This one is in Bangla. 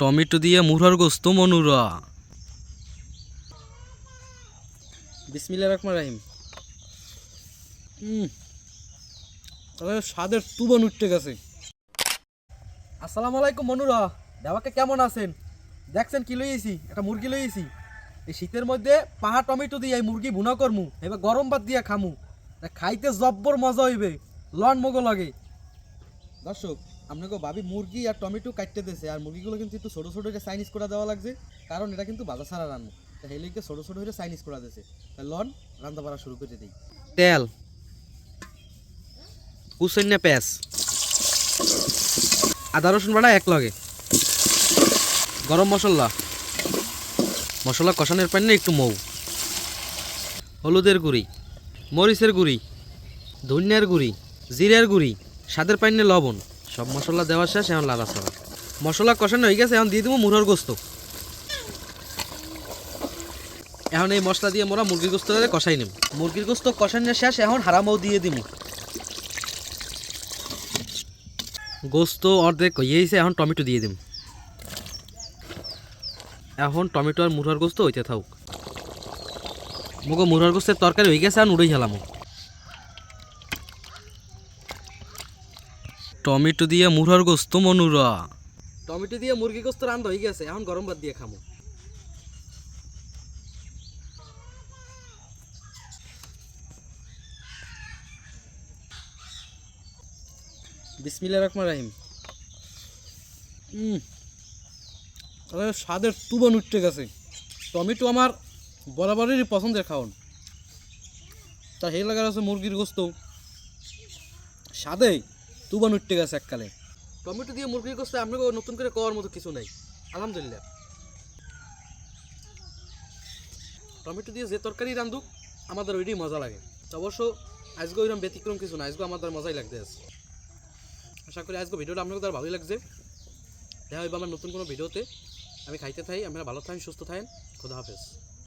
টমেটো দিয়ে মুরার গোস্ত, মনুরা। বিসমিল্লা রহমান রাহিম। হুম স্বাদের তুবন উঠতে গেছে। আসসালামু আলাইকুম মনুরা। দেওয়াকে কেমন আছেন? দেখছেন কি লইয়েছি? একটা মুরগি লইয়েছি। এই শীতের মধ্যে পাহা টমেটো দিয়ে এই মুরগি ভুনা করমু, এবার গরম ভাত দিয়ে খামু। খাইতে জব্বর মজা হইবে, লন মগো লাগে। দর্শক আপনাকে ভাবি মুরগি আর টমেটো কাটতে দিয়েছে। আর মুরগিগুলো কিন্তু একটু ছোটো ছোটো করে চাইনিজ করে দেওয়া লাগছে। কারণ এটা কিন্তু বাজার ছাড়া রান্না। তা হেলিকে ছোটো ছোটো করে চাইনিজ করা দিয়েছে। তা লন, রান্না বাড়া শুরু করে দিই। তেল। কুসন্য পেঁয়াজ? আদা, রসুন বাটা এক লগে গরম মশলা। মশলা কষানোর পানি একটু মৌ। হলুদের গুঁড়ি, মরিচের গুঁড়ি, ধনিয়ার গুঁড়ি, জিরার গুঁড়ি, স্বাদের পাইনে লবণ। সব মশলা দেওয়া শেষ, এখন লালা ছাড়া মশলা কষানো হয়ে গেছে, এখন দিয়ে দেবো মুরগির গোস্ত। এখন এই মশলা দিয়ে মোরা মুরগির গোস্ত কষাই নিম মুরগির গোস্ত কষানো শেষ, এখন হারামও দিয়ে দিব গোস্ত অর্ধেক হয়েছে এখন টমেটো দিয়ে দিম। এখন টমেটো আর মুরহার গোস্ত হইতে থাকুক। মুগো মুরহার গোস্তের তরকারি হয়ে গেছে আর উড়েই খেলাম টমেটো দিয়ে মুরহার গোস্ত মনুরা। টমেটো দিয়ে মুরগি গোস্ত রান্না হয়ে গেছে, এখন গরম ভাত দিয়ে খামো। বিসমিল্লা রহমান রাহিম। হুম স্বাদের তুবন উঠতে গেছে। টমেটো আমার বরাবরেরই পছন্দের খাওয়ান তা সেই লাগার আছে মুরগির গোস্ত। স্বাদে তুবন উঠতে গেছে এককালে। টমেটো দিয়ে মুরগির গোস্ত আপনাকে নতুন করে করার মতো কিছু নাই। আলহামদুলিল্লাহ। টমেটো দিয়ে যে তরকারি রান্ধুক আমাদের ওইটাই মজা লাগে। অবশ্য আজকে ওইরকম ব্যতিক্রম কিছু না, আজকে আমাদের মজাই লাগতে আছে। আশা করি আজকে ভিডিওটা আপনাদের দ্বারা ভালোই লাগছে। দেখা হইবে আমার নতুন কোনো ভিডিওতে। আমি খাইতে থাই, আপনারা ভালো থাকেন, সুস্থ থাকেন। খোদা হাফেজ।